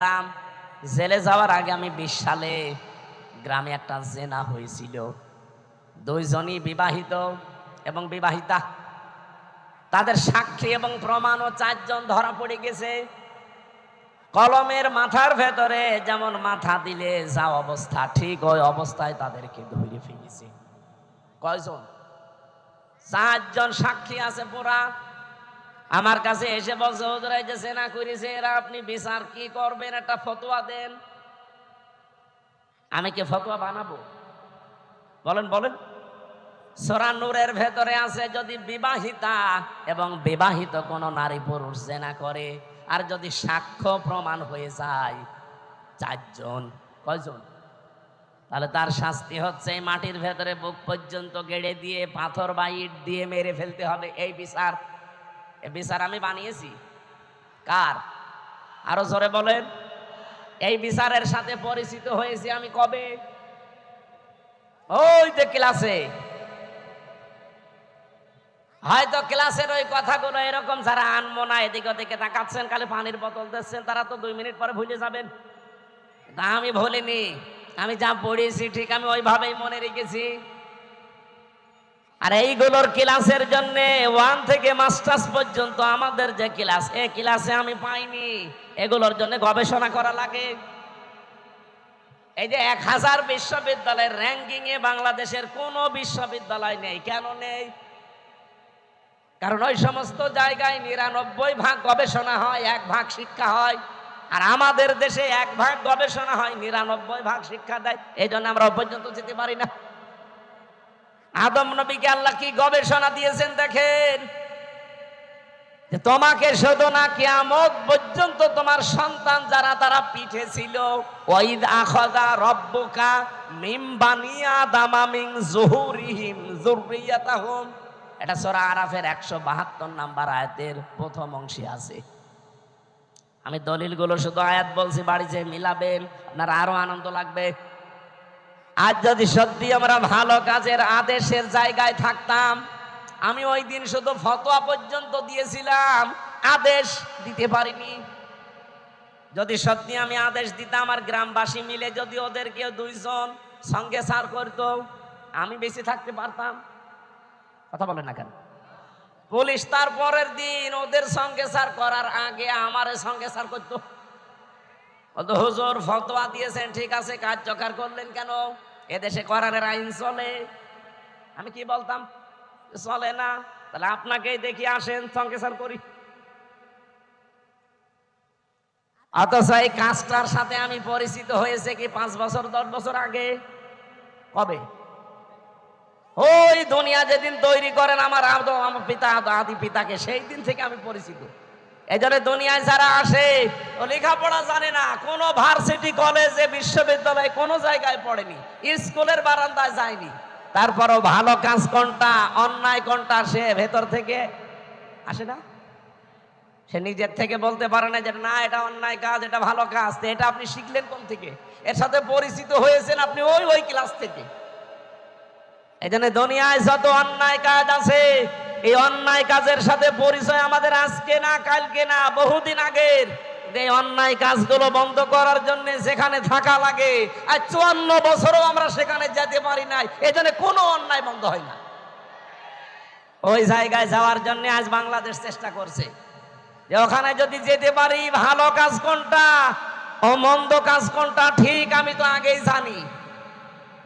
গ্রাম জেলে যাওয়ার আগে আমি বিশ সালে গ্রামে একটা জেনা হয়েছিল। দুইজনই বিবাহিত এবং বিবাহিতা। তাদের সাক্ষী এবং প্রমাণ ও চারজন ধরা পড়ে গেছে। কলমের মাথার ভেতরে যেমন মাথা দিলে যা অবস্থা, ঠিক ওই অবস্থায় তাদেরকে ধরে ফেলেছে। কয়জন? চারজন সাক্ষী আছে পুরা। আমার কাছে এসে বলছে, হুজুর যে সেনা করেছে, এরা আপনি বিচার কি করবেন? একটা ফতোয়া দেন। আমি কি ফতোয়া বানাবো? বলেন বলেন। সোরা নূরের ভেতরে আছে, যদি বিবাহিতা এবং বিবাহিত কোন নারী পুরুষ জেনা করে, আর যদি সাক্ষ্য প্রমাণ হয়ে যায়, চারজন, কয়জন? তাহলে তার শাস্তি হচ্ছে মাটির ভেতরে বুক পর্যন্ত গেড়ে দিয়ে, পাথর বা ইট দিয়ে মেরে ফেলতে হবে, এই বিচার বিচার আমি বানিয়েছি। কার? আরও জোরে বলেন। এই বিচারের সাথে পরিচিত হয়েছি আমি কবে? ওই যে ক্লাসে। হয়তো ক্লাসের ওই কথাগুলো এরকম যারা আনমো না, এদিক ওদিকে তাকাচ্ছেন, খালি পানির বোতল দিচ্ছেন, তারা তো দুই মিনিট পরে ভুলে যাবেন। তা আমি ভুলিনি। আমি যা পড়েছি ঠিক আমি ওইভাবেই মনে রেখেছি। আর এইগুলোর ক্লাসের জন্য ওয়ান থেকে মাস্টার্স পর্যন্ত আমাদের যে ক্লাস, এ ক্লাসে আমি পাইনি। এগুলোর জন্য গবেষণা করা লাগে। এই যে এক হাজার বিশ্ববিদ্যালয়ের র্যাঙ্কিং এ বাংলাদেশের কোনো বিশ্ববিদ্যালয় নেই। কেন নেই? কারণ ওই সমস্ত জায়গায় নিরানব্বই ভাগ গবেষণা হয়, এক ভাগ শিক্ষা হয়। আর আমাদের দেশে এক ভাগ গবেষণা হয়, নিরানব্বই ভাগ শিক্ষা দেয়। এই জন্য আমরা পর্যন্ত যেতে পারি না। আদম নবীকে আল্লাহ কি গবেষণা দিয়েছেন দেখেন? তোমাকে শুধু না কিয়ামত পর্যন্ত তোমার সন্তান যারা তারা পিঠে ছিল। ওয়াইদ আখাযা রব্বুকা মিম বানি আদামা মিন যুহুরিহিম যুররিয়াতাহুম। এটা সূরা আরাফের 172 নাম্বার আয়াতের প্রথম অংশে আছে। আমি দলিলগুলো শুধু আয়াত বলছি বাড়ি যে মিলাবেন, আপনার আরও আনন্দ লাগবে। আজ যদি সত্যি আমরা ভালো কাজের আদেশের জায়গায় থাকতাম, আমি ওই দিন শুধু ফতোয়া পর্যন্ত দিয়েছিলাম, আদেশ দিতে পারিনি। যদি সত্যি আমি আদেশ দিতাম আর গ্রামবাসী মিলে যদি ওদের কেউ দুইজন সঙ্গে সার করতো, আমি বেশি থাকতে পারতাম। কথা বলেন না কেন? পুলিশ তার পরের দিন ওদের সঙ্গে সার করার আগে আমার সঙ্গে সার করতো। হুজুর, ফতোয়া দিয়েছেন, ঠিক আছে, কার্যকর করলেন কেন? এদেশে করারের আইন চলে। আমি কি বলতাম? চলে না। তাহলে আপনাকেই দেখি আসেন সংকেসার করি। অথচ এই কাজটার সাথে আমি পরিচিত হয়েছে কি পাঁচ বছর, দশ বছর আগে? কবে? ওই দুনিয়া যেদিন তৈরি করেন আমার আদ- আমার পিতা, আদি পিতাকে, সেই দিন থেকে আমি পরিচিত। এই জন্য দুনিয়ায় যারা আসে, ও লেখাপড়া জানে না। কোনো ভার্সিটি, কলেজে, বিশ্ববিদ্যালয়ে কোনো জায়গায় পড়েনি। স্কুলের বারান্দায় যায়নি। তারপরও ভালো কাজ কোনটা, অন্যায় কোনটা, সে ভেতর থেকে আসে না? সে নিজের থেকে বলতে পারে না যে, না, এটা অন্যায় কাজ, এটা ভালো কাজ। এটা আপনি শিখলেন কোন থেকে? এর সাথে পরিচিত হয়েছেন আপনি ওই ওই ক্লাস থেকে। এই জন্য দুনিয়ায় যত অন্যায় কাজ আছে এই অন্যায় কাজের সাথে পরিচয় আমাদের আজকে না, কালকে না, বহুদিন আগের। এই অন্যায় কাজগুলো বন্ধ করার জন্য যেখানে থাকা লাগে, আর চুয়ান্ন বছরও আমরা সেখানে যেতে পারি নাই এই জন্য কোনো অন্যায় বন্ধ হয় না। ওই জায়গায় যাওয়ার জন্য আজ বাংলাদেশ চেষ্টা করছে। যে ওখানে যদি যেতে পারি, ভালো কাজ কোনটা, ও মন্দ কাজ কোনটা, ঠিক আমি তো আগেই জানি।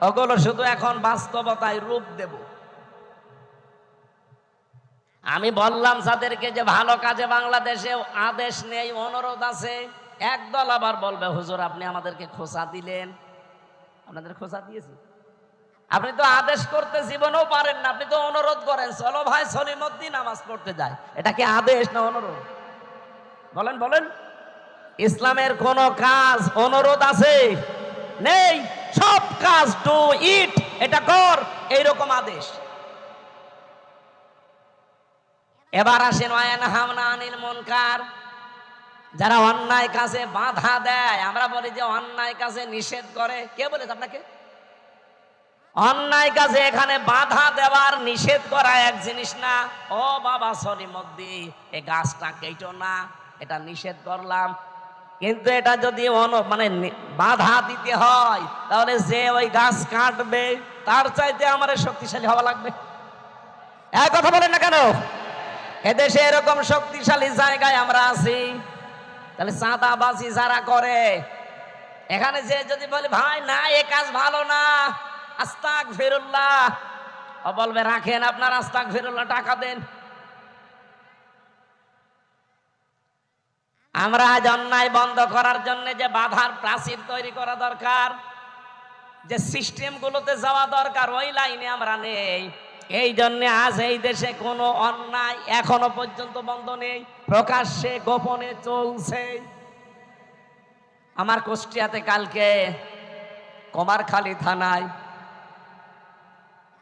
ওগুলো শুধু এখন বাস্তবতায় রূপ দেব। আমি বললাম, যাদেরকে যে ভালো কাজে বাংলাদেশে আদেশ নেই, অনুরোধ আছে। একদল আবার বলবে, হুজুর, আপনি আমাদেরকে খোসা দিলেন। আপনাদের খোসা দিয়েছি। আপনি তো আদেশ করতে জীবনেও পারেন না, আপনি তো অনুরোধ করেন, চলো ভাই, সলিমদ্দিন নামাজ পড়তে যায়। এটা কি আদেশ না অনুরোধ? বলেন বলেন। ইসলামের কোন কাজ অনুরোধ আছে? নেই। সব কাজ টু ইট, এটা কর, এইরকম আদেশ। এবার আসেন ওয়ান হামনা আনিল মুনকার। যারা অন্যায় কাজে বাধা দেয়, আমরা বলি যে অন্যায় কাজে নিষেধ করে। কে বলে আপনাকে? অন্যায় কাজে এখানে বাধা দেওয়ার নিষেধ করা এক জিনিস না। ও বাবা সলিমদ্দি এ গাছটা কেটো না, এটা নিষেধ করলাম। কিন্তু এটা যদি মানে বাধা দিতে হয়, তাহলে যে ওই গাছ কাটবে, তার চাইতে আমার শক্তিশালী হওয়া লাগবে। এক কথা বলেন না কেন? এদেশে এরকম শক্তিশালী জায়গায় আমরা আছি। তাহলে চাঁদাবাজি যারা করে, এখানে যে যদি বলে, ভাই, না, এ কাজ ভালো না আস্তাক ফিরুল্লাহ বলবে, রাখেন আপনার আস্তাক ফিরুল্লাহ টাকা দেন। আমরা আজ অন্যায় বন্ধ করার জন্য যে বাধার প্রাচীর তৈরি করা দরকার, যে সিস্টেম গুলোতে যাওয়া দরকার, ওই লাইনে আমরা নেই। এই জন্যে আজ এই দেশে কোনো অন্যায় এখনও পর্যন্ত বন্ধ নেই, প্রকাশ্যে গোপনে চলছে। আমার কুষ্টিয়াতে কালকে কমারখালী থানায়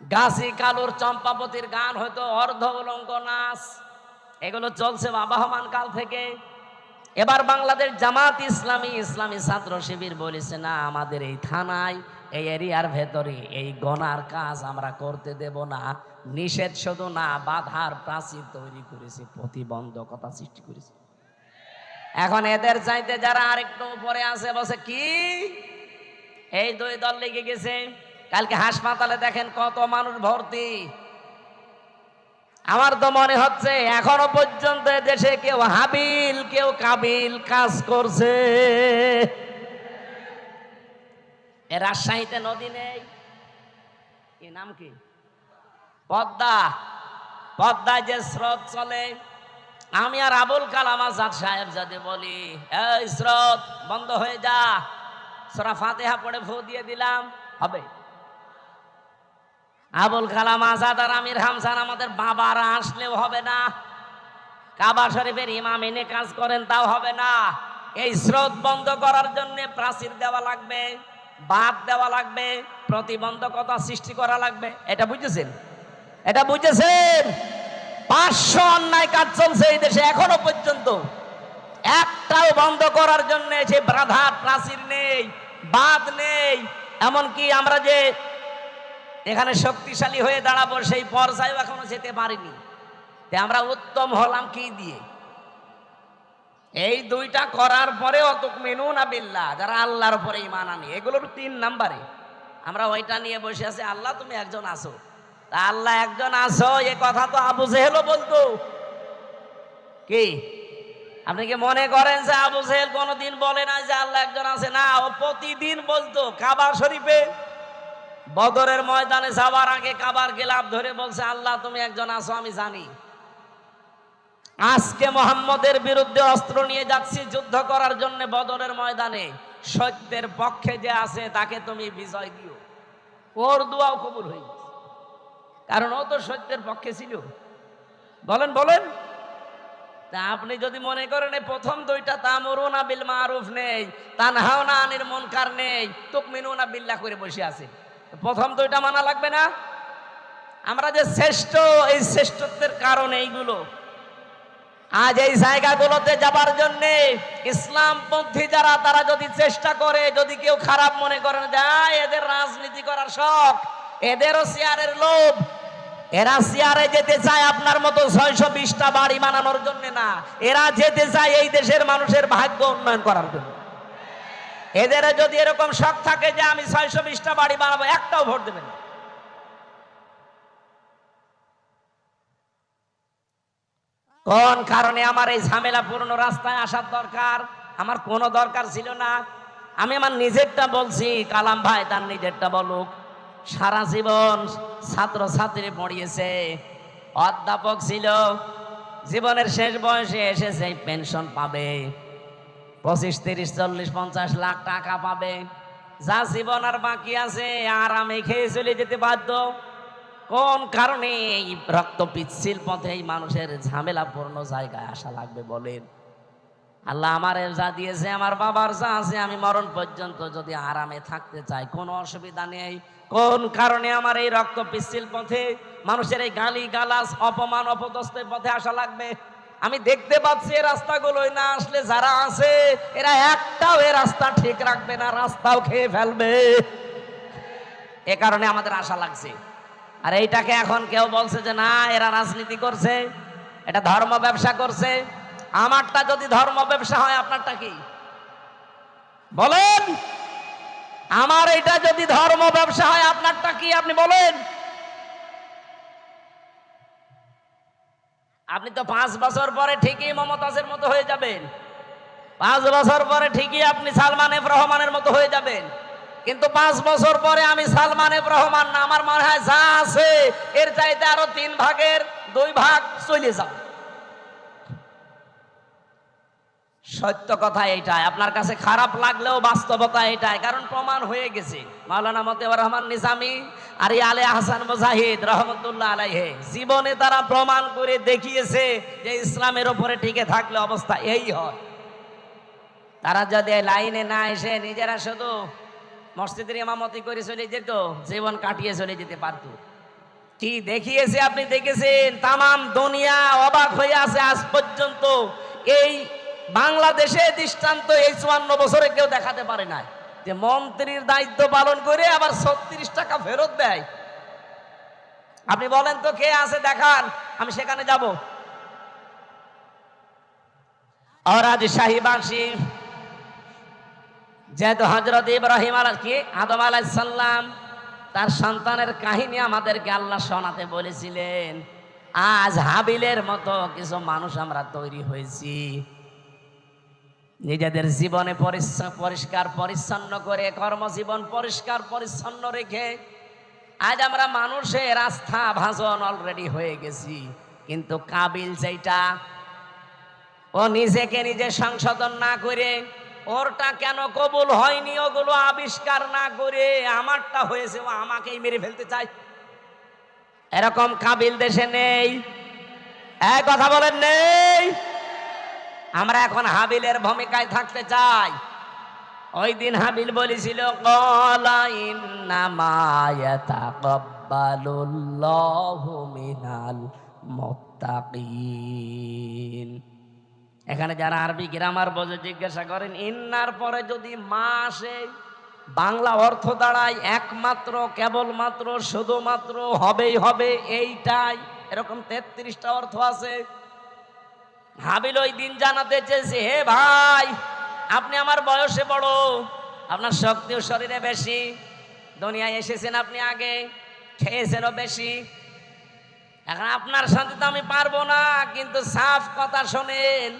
গাছি কালুর চম্পাবতীর গান হয়তো অর্ধ উলঙ্গ নাচ, এগুলো চলছে আবহমান কাল থেকে। এবার বাংলাদেশ জামাত ইসলামী ইসলামী ছাত্র শিবির বলেছে, না, আমাদের এই থানায় এই এরিয়ার ভেতরে এই গনার কাজ আমরা করতে দেব না। নিষেধ শুধু না, বাধার প্রাচীর তৈরি করেছে, প্রতিবন্ধকতা সৃষ্টি করেছে। এখন এদের চাইতে যারা আরেকটু উপরে আছে বসে কি? এই দুই দল লেগে গেছে। কালকে হাসপাতালে দেখেন কত মানুষ ভর্তি। আমার তো মনে হচ্ছে, এখনও পর্যন্ত দেশে কেউ হাবিল, কেউ কাবিল কাজ করছে। এ রাজশাহীতে নদী নেই। কি নাম কি? পদ্মা। পদ্মায় যে স্রোত চলে। আমি আর আবুল কালাম আজাদ সাহেব যদি বলি, এই স্রোত, বন্ধ হয়ে যা। সোরা ফাতেহা পড়ে ফু দিয়ে দিলাম। হবে। আবুল কালাম আজাদ আর আমির হামসান আমাদের বাবারা আসলেও হবে না। কাবা শরীফের ইমাম এনে কাজ করেন, তাও হবে না। এই স্রোত বন্ধ করার জন্য প্রাচীর দেওয়া লাগবে। বাদ দেওয়া লাগবে, প্রতিবন্ধকতা সৃষ্টি করা লাগবে। এটা বুঝেছেন? এটা বুঝেছেন? পাঁচশো অন্যায় কাজ চলছে এই দেশে এখনও পর্যন্ত। একটাও বন্ধ করার জন্য সে বাধা, প্রাচীর নেই, বাদ নেই। এমনকি আমরা যে এখানে শক্তিশালী হয়ে দাঁড়াবো, সেই পর্যায়ে এখনও যেতে পারিনি। আমরা উত্তম হলাম কি দিয়ে? এই দুইটা করার পরে অত মেনু না বিল্লা যারা আল্লাহর উপরে ইমান আনি। এগুলোর তিন নাম্বারে। আমরা ওইটা নিয়ে বসে আছি, আল্লাহ তুমি একজন আসো তা আল্লাহ একজন আসো এ কথা তো আবু জেহেলও বলতো। কি? আপনি কি মনে করেন যে আবু জেহেল কোনোদিন বলে না যে আল্লাহ একজন আছে? না, ও প্রতিদিন বলতো কাবা শরীফে। বদরের ময়দানে যাওয়ার আগে কাবার গেলাপ ধরে বলছে, আল্লাহ তুমি একজন আসো আমি জানি। আজকে মোহাম্মদের বিরুদ্ধে অস্ত্র নিয়ে যাচ্ছি, যুদ্ধ করার জন্য বদরের ময়দানে। সত্যের পক্ষে যে আছে, তাকে তুমি বিজয় দিও। ওর দোয়াও কবুল হয়ে গেছে। কারণ ও তো সত্যের পক্ষে ছিল। বলেন বলেন। তা আপনি যদি মনে করেন, এই প্রথম দুইটা তামরুনা বিল মারুফ নেই তানহাওনা আনির মনকার নেই, তুকমিনুনা বিল্লাহ করে বসে আছে। প্রথম দুইটা মানা লাগবে না? আমরা যে শ্রেষ্ঠ, এই শ্রেষ্ঠত্বের কারণ এইগুলো। আজ এই জায়গাগুলোতে যাবার জন্য ইসলামপন্থী যারা, তারা যদি চেষ্টা করে, যদি কেউ খারাপ মনে করেন যায় এদের রাজনীতি করার শখ, এদেরও চেয়ারের লোভ, এরা চেয়ারে যেতে চায় আপনার মতো ছয়শো বিশটা বাড়ি বানানোর জন্য না, এরা যেতে চায় এই দেশের মানুষের ভাগ্য উন্নয়ন করার জন্য এদের যদি এরকম শখ থাকে যে, আমি ছয়শো বিশটা বাড়ি বানাবো, একটাও ভোট দেবেন না। কোন কারণে আমার এই ঝামেলাপূর্ণ রাস্তায় আসার দরকার? আমার কোনো দরকার ছিল না। আমি আমার নিজেরটা বলছি, কালাম ভাই তার নিজেরটা বলুক। সারা জীবন ছাত্র ছাত্রী পড়িয়েছে। অধ্যাপক ছিল, জীবনের শেষ বয়সে এসে সেই পেনশন পাবে। পঁচিশ, তিরিশ, চল্লিশ, পঞ্চাশ লাখ টাকা পাবে। যা জীবন আর বাকি আছে, আর আমি খেয়ে চলে যেতে বাধ্য। কোন কারণে এই রক্ত পিচ্ছিল পথে এই মানুষের ঝামেলাপূর্ণ জায়গায় আসা লাগবে বলেন? আল্লাহ আমার যা দিয়েছে, আমার বাবার যা আছে, আমি মরণ পর্যন্ত যদি আরামে থাকতে চাই, কোনো অসুবিধা নেই। কোন কারণে আমার এই রক্ত পিচ্ছিল পথে মানুষের এই গালি গালাস অপমান, অপদস্থের পথে আসা লাগবে? আমি দেখতে পাচ্ছি এই রাস্তাগুলোই না আসলে যারা আছে, এরা একটাও এ রাস্তা ঠিক রাখবে না, রাস্তাও খেয়ে ফেলবে। এ কারণে আমাদের আশা লাগছে। আর এইটাকে এখন কেউ বলছে যে না, এরা রাজনীতি করছে, এটা ধর্ম ব্যবসা করছে। আমারটা যদি ধর্ম ব্যবসা হয়, আপনারটা কি? বলেন! আমার এটা যদি ধর্ম ব্যবসা হয়, আপনারটা কি? আপনি বলেন! আপনি তো পাঁচ বছর পরে ঠিকই মমতাজের মতো হয়ে যাবেন। পাঁচ বছর পরে ঠিকই আপনি সালমান এফ রহমানের মতো হয়ে যাবেন। কিন্তু পাঁচ বছর পরে আমি সালমান রহমান না, আমার মনে হয় যা আছে, এর চাইতে আরও তিন ভাগের দুই ভাগ চলে যাবে। সত্য কথা এটাই আপনার কাছে খারাপ লাগলেও বাস্তবতা এটাই কারণ প্রমাণ হয়ে গেছে। মাওলানা মতেবার রহমান নিজামি আর আলে হাসান মুজাহিদ রহমতুল্লাহ আলাইহে, জীবনে তারা প্রমাণ করে দেখিয়েছে যে ইসলামের ওপরে টিকে থাকলে অবস্থা এই হয়। তারা যদি লাইনে না এসে নিজেরা শুধু মসজিদের ইমামতি করে চলে যেত, জীবন কাটিয়ে চলে যেতে পারত। কি দেখিয়েছে আপনি দেখেছেন? তামাম দুনিয়া অবাক হয়ে আছে আজ পর্যন্ত। এই বাংলাদেশে দৃষ্টান্ত এই চুয়ান্ন বছরে কেউ দেখাতে পারে না যে মন্ত্রীর দায়িত্ব পালন করে আবার ছত্রিশ টাকা ফেরত দেয়। আপনি বলেন তো কে আছে দেখান আমি সেখানে যাব। অরাজ শাহিবাসী যেহেতু হজরত ইব্রাহিম আল কি? আদম আলাইসাল্লাম তার সন্তানের কাহিনী আমাদেরকে আল্লাহ শোনাতে বলেছিলেন। আজ হাবিলের মতো কিছু মানুষ আমরা তৈরি হয়েছি। নিজেদের জীবনে পরিষ্কার পরিষ্কার পরিচ্ছন্ন করে, কর্মজীবন পরিষ্কার পরিচ্ছন্ন রেখে আজ আমরা মানুষের আস্থা ভাজন অলরেডি হয়ে গেছি। কিন্তু কাবিল যেটা ও নিজেকে নিজে সংশোধন না করে ওরটা কেন কবুল হয়নি? ওগুলো আবিষ্কার না করে আমারটা হয়েছে, ও আমাকেই মেরে ফেলতে চাই এরকম কাবিল দেশে নেই। এক কথা বলেন, নেই। আমরা এখন হাবিলের ভূমিকায় থাকতে চাই। ওই দিন হাবিল বলেছিল, কলা ইন্নামায়াতাকাব্বালুল্লাহু মিনাল এখানে যারা আরবি গ্রামার বোঝে, জিজ্ঞাসা করেন, ইন্নার পরে যদি মা আসে বাংলা অর্থ দাঁড়ায়, একমাত্র, কেবলমাত্র, শুধুমাত্র হবেই হবে এইটাই? এরকম তেত্রিশটা অর্থ আছে। হাবিল ওই দিন জানাতে চেয়েছে, হে ভাই, আপনি আমার বয়সে বড়, আপনার শক্তিও শরীরে বেশি, দুনিয়ায় এসেছেন আপনি আগে, খেয়েছেনও বেশি। এখন আপনার সাথে তো আমি পারব না, কিন্তু সাফ কথা শোনেন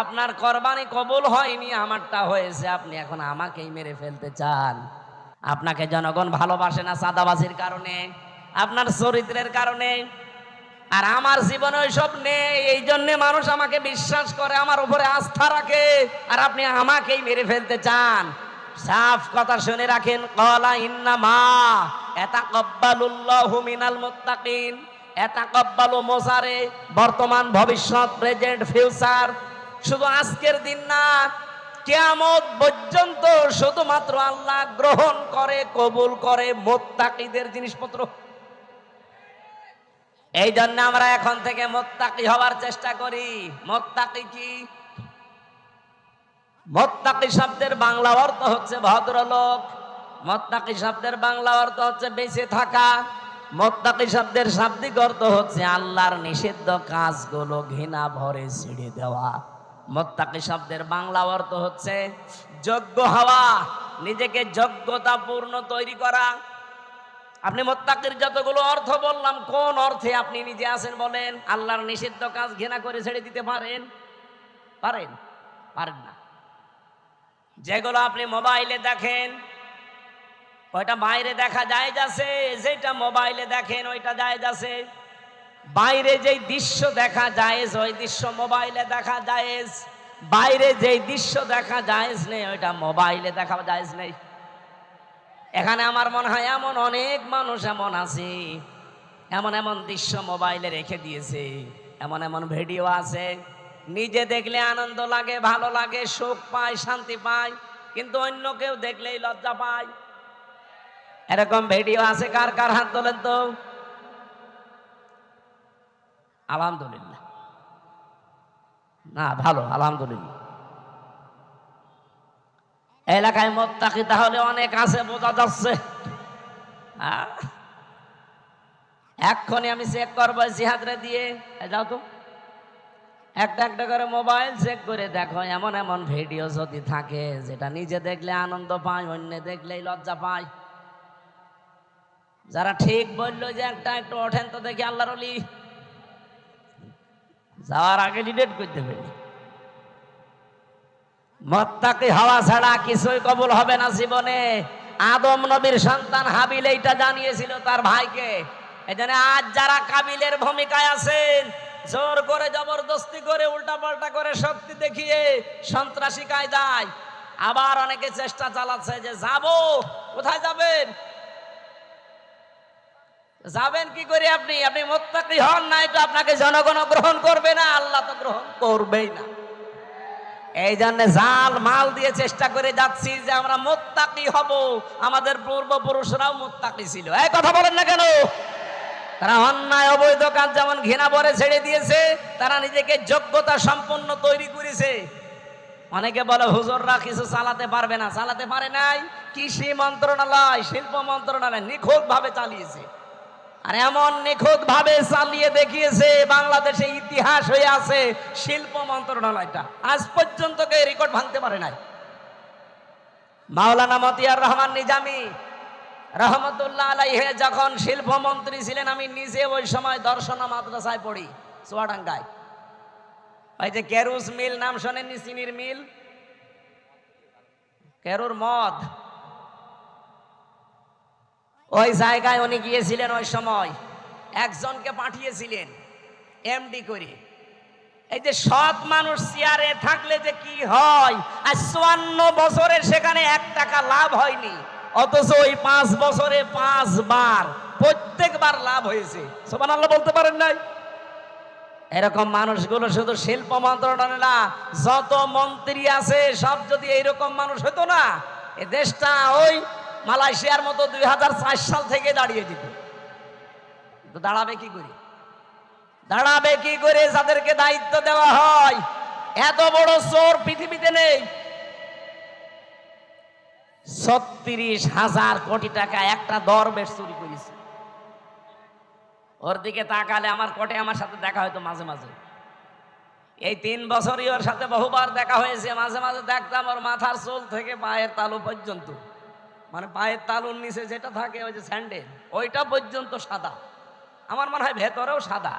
আপনার কোরবানি কবুল হয়নি, আমারটা হয়েছে, আপনি এখন আমাকেই মেরে ফেলতে চান। আপনাকে জনগণ ভালোবাসে না সাদাবাজির কারণে, আপনার চরিত্রের কারণে। আর আমার জীবনে ওইসব নেই, এই জন্য মানুষ আমাকে বিশ্বাস করে, আমার উপরে আস্থা রাখে, আর আপনি আমাকেই মেরে ফেলতে চান। সাফ কথা শুনে রাখেন, কলা ইন্না মা এটা কব্বালুল্লাহু মিনাল মুত্তাকিন এটা কব্বালু মোসারে, বর্তমান ভবিষ্যৎ, প্রেজেন্ট, ফিউচার। শুধু আজকের দিন না, কেয়ামত পর্যন্ত শুধুমাত্র আল্লাহ গ্রহণ করে, কবুল করে মোত্তাকিদের জিনিসপত্র। এই জন্য আমরা এখন থেকে মোত্তাকি হওয়ার চেষ্টা করি। মোত্তাকি কি? মোত্তাকি শব্দের বাংলা অর্থ হচ্ছে ভদ্রলোক। মোত্তাকি শব্দের বাংলা অর্থ হচ্ছে বেঁচে থাকা। মোত্তাকি শব্দের শাব্দিক অর্থ হচ্ছে আল্লাহর নিষিদ্ধ কাজগুলো ঘৃণা ভরে ছিঁড়ে দেওয়া। মোত্তাকি শব্দের বাংলা অর্থ হচ্ছে যোগ্য হওয়া, নিজেকে যোগ্যতা পূর্ণ তৈরি করা। আপনি মোত্তাকির যতগুলো অর্থ বললাম, কোন অর্থে আপনি নিজে আছেন বলেন? আল্লাহর নিষিদ্ধ কাজ ঘৃণা করে ছেড়ে দিতে পারেন? পারেন? পারেন না। যেগুলো আপনি মোবাইলে দেখেন, ওইটা বাইরে দেখা যায় যাচ্ছে, যেটা মোবাইলে দেখেন ওইটা যায় যাচ্ছে। বাইরে যেই দৃশ্য দেখা যায় ওই দৃশ্য মোবাইলে দেখা যায় বাইরে যেই দৃশ্য দেখা যায় নেই, ওইটা মোবাইলে দেখা যায় নেই। এখানে আমার মনে হয় এমন অনেক মানুষ এমন আছে, এমন এমন দৃশ্য মোবাইলে রেখে দিয়েছে, এমন এমন ভিডিও আছে। নিজে দেখলে আনন্দ লাগে, ভালো লাগে, সুখ পায়, শান্তি পায়, কিন্তু অন্য কেউ দেখলেই লজ্জা পায়। এরকম ভিডিও আছে, কার কার হাত তোলেন তো? আলহামদুলিল্লাহ। না, ভালো, আলহামদুলিল্লাহ। এলাকায় মোত্তাকি তাহলে অনেক আছে, বোঝা যাচ্ছে। এক্ষণে আমি চেক করব জিহাদরে দিয়ে। যাও তো। একটা একটা করে মোবাইল চেক করে দেখো, এমন এমন ভিডিও যদি থাকে, যেটা নিজে দেখলে আনন্দ পায়, অন্য দেখলেই লজ্জা পায়। যারা ঠিক বলল যে একটা, একটু ওঠেন তো দেখি আল্লাহর যাওয়ার আগে ডিলেট করতে পারি মত্তাকি হওয়া ছাড়া কিছুই কবুল হবে না জীবনে। আদম নবীর সন্তান হাবিল এইটা জানিয়েছিল তার ভাইকে। জন্য আজ যারা কাবিলের ভূমিকায় আছেন, জোর করে জবরদস্তি করে উল্টা পাল্টা করে শক্তি দেখিয়ে সন্ত্রাসী কায়দায় আবার অনেকে চেষ্টা চালাচ্ছে যে যাব, কোথায় যাবেন? যাবেন কি করে আপনি? আপনি মোত্তাকি হন না এটা আপনাকে জনগণ গ্রহণ করবে না, আল্লাহ তো গ্রহণ করবেই না। এই জন্য জাল মাল দিয়ে চেষ্টা করে যাচ্ছি যে আমরা মোত্তাকি হব। আমাদের পূর্বপুরুষরাও মোত্তাকি ছিল। এই কথা বলেন না কেন? তারা অন্যায় অবৈধ কাজ যেমন ঘৃণা ভরে ছেড়ে দিয়েছে, তারা নিজেকে যোগ্যতা সম্পন্ন তৈরি করেছে। অনেকে বলে, হুজুররা কিছু চালাতে পারবে না। চালাতে পারে নাই। কৃষি মন্ত্রণালয়, শিল্প মন্ত্রণালয় নিখুঁত ভাবে চালিয়েছে। আর এমন নিখুঁত ভাবে চালিয়ে দেখিয়েছে, বাংলাদেশে ইতিহাস হয়ে আছে শিল্প মন্ত্রণালয়টা। আজ পর্যন্ত কেউ রেকর্ড ভাঙতে পারে নাই। মাওলানা মতিয়ার রহমান নিজামী, রহমতুল্লাহ আলাইহে, যখন শিল্পমন্ত্রী ছিলেন, আমি নিজে ওই সময় দর্শনা মাদ্রাসায় পড়ি, চুয়াডাঙ্গায়। ওই যে কেরুস মিল, নাম শোনেননি, চিনির মিল? কেরুর মদ। ওই জায়গায় উনি গিয়েছিলেন ওই সময়। একজনকে পাঠিয়েছিলেন এমডি করে। এই যে সৎ মানুষ চেয়ারে থাকলে যে কি হয়? আর চুয়ান্ন বছরে সেখানে এক টাকা লাভ হয়নি। অথচ ওই পাঁচ বছরে পাঁচবার, প্রত্যেকবার লাভ হয়েছে। সোমান আল্লাহ বলতে পারেন নাই? এরকম মানুষগুলো শুধু শিল্প মন্ত্রণালয় না, যত মন্ত্রী আছে, সব যদি এইরকম মানুষ হতো না, এ দেশটা ওই মালয়েশিয়ার মতো দুই হাজার চার সাল থেকে দাঁড়িয়ে যেত দাঁড়াবে কি করে? দাঁড়াবে কি করে যাদেরকে দায়িত্ব দেওয়া হয়? এত বড় চোর পৃথিবীতে নেই। ছত্রিশ হাজার কোটি টাকা একটা দর বেশ চুরি করেছে। ওর দিকে তাকালে আমার কোটে আমার সাথে দেখা হয়তো মাঝে মাঝে। এই তিন বছরই ওর সাথে বহুবার দেখা হয়েছে। মাঝে মাঝে দেখতাম ওর মাথার চুল থেকে পায়ের তালু পর্যন্ত। মানে পায়ের তালুর নিচে যেটা থাকে, ওই যে স্যান্ডেল, ওইটা পর্যন্ত সাদা। আমার মনে হয় ভেতরেও সাদা।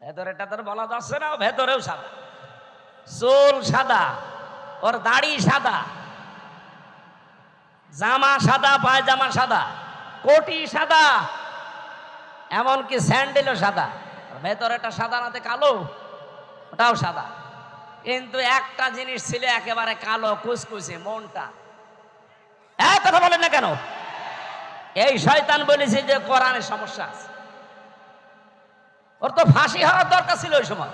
ভেতরেটা তোর বলা যাচ্ছে না, ভেতরেও সাদা। চুল সাদা, ওর দাড়ি সাদা, জামা সাদা, পায়জামা সাদা, কোটি সাদা, এমনকি স্যান্ডেলও সাদা। ভেতরেটা সাদা নাতে কালো, ওটাও সাদা। কিন্তু একটা জিনিস ছিল একেবারে কালো কুচকুচে মনটা। এক কথা বলেন না কেন? এই শয়তান বলেছে যে কোরআনের সমস্যা আছে। ওর তো ফাঁসি হওয়ার দরকার ছিল ওই সময়।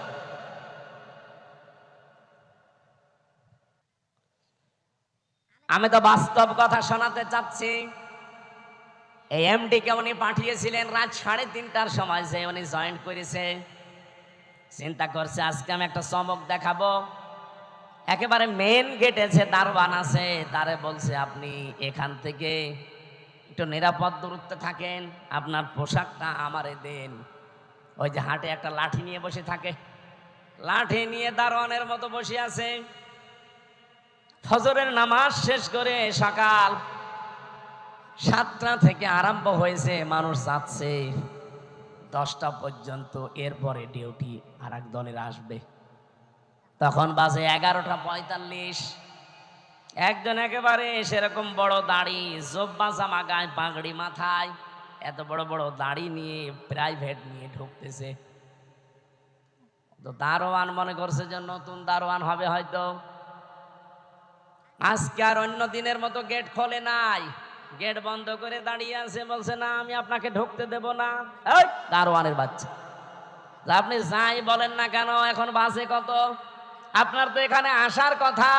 আমি তো বাস্তব কথা শোনাতে চাচ্ছি। এই এমডি কে উনি পাঠিয়েছিলেন রাত সাড়ে তিনটার সময় যে উনি জয়েন্ট করেছে। চিন্তা করছে, আজকে আমি একটা চমক দেখাবো। একেবারে মেন গেটে যে দারোয়ান আছে, তারে বলছে, আপনি এখান থেকে একটু নিরাপদ দূরত্বে থাকেন, আপনার পোশাকটা আমারে দেন। ওই যে হাটে একটা লাঠি নিয়ে বসে থাকে। লাঠি নিয়ে দারোয়ানের মতো বসে আছে। ফজরের নামাজ শেষ করে সকাল সাতটা থেকে আরম্ভ হয়েছে, মানুষ যাচ্ছে। দশটা পর্যন্ত এরপরে ডিউটি আর এক দলের আসবে। তখন বাজে এগারোটা পঁয়তাল্লিশ। একজন একেবারে সেরকম বড় দাড়ি, জব্বা জামা, গায়ে পাগড়ি মাথায়, এত বড় বড় দাড়ি নিয়ে প্রাইভেট নিয়ে ঢুকতেছে। তো দারোয়ান মনে করছে যে নতুন দারোয়ান হবে হয়তো। আজকে আর অন্য দিনের মতো গেট খোলে নাই। গেট বন্ধ করে দাঁড়িয়ে আছে, বলছে, না, আমি আপনাকে ঢুকতে দেব না। দারোয়ানের বাচ্চা। আপনি যাই বলেন না কেন, এখন বাসে কত? আপনার তো এখানে আসার কথা।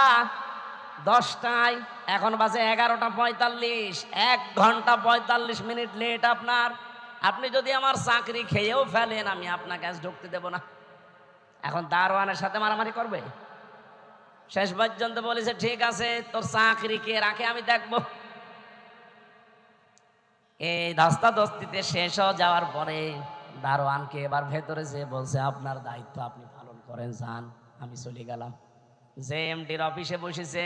দশটায়, এখন বাসে এগারোটা পঁয়তাল্লিশ। এক ঘণ্টা পঁয়তাল্লিশ মিনিট লেট আপনার। আপনি যদি আমার চাকরি খেয়েও ফেলেন, আমি আপনাকে আজ ঢুকতে দেব না। এখন দারোয়ানের সাথে মারামারি করবে? শেষ পর্যন্ত বলেছে, ঠিক আছে, তোর চাকরি কে রাখে, আমি দেখব। এই ধস্তাধস্তিতে শেষ হয়ে যাওয়ার পরে দারোয়ানকে এবার ভেতরে যে বলছে, আপনার দায়িত্ব আপনি পালন করেন, যান, আমি চলে গেলাম। যে এমডির অফিসে বসেছে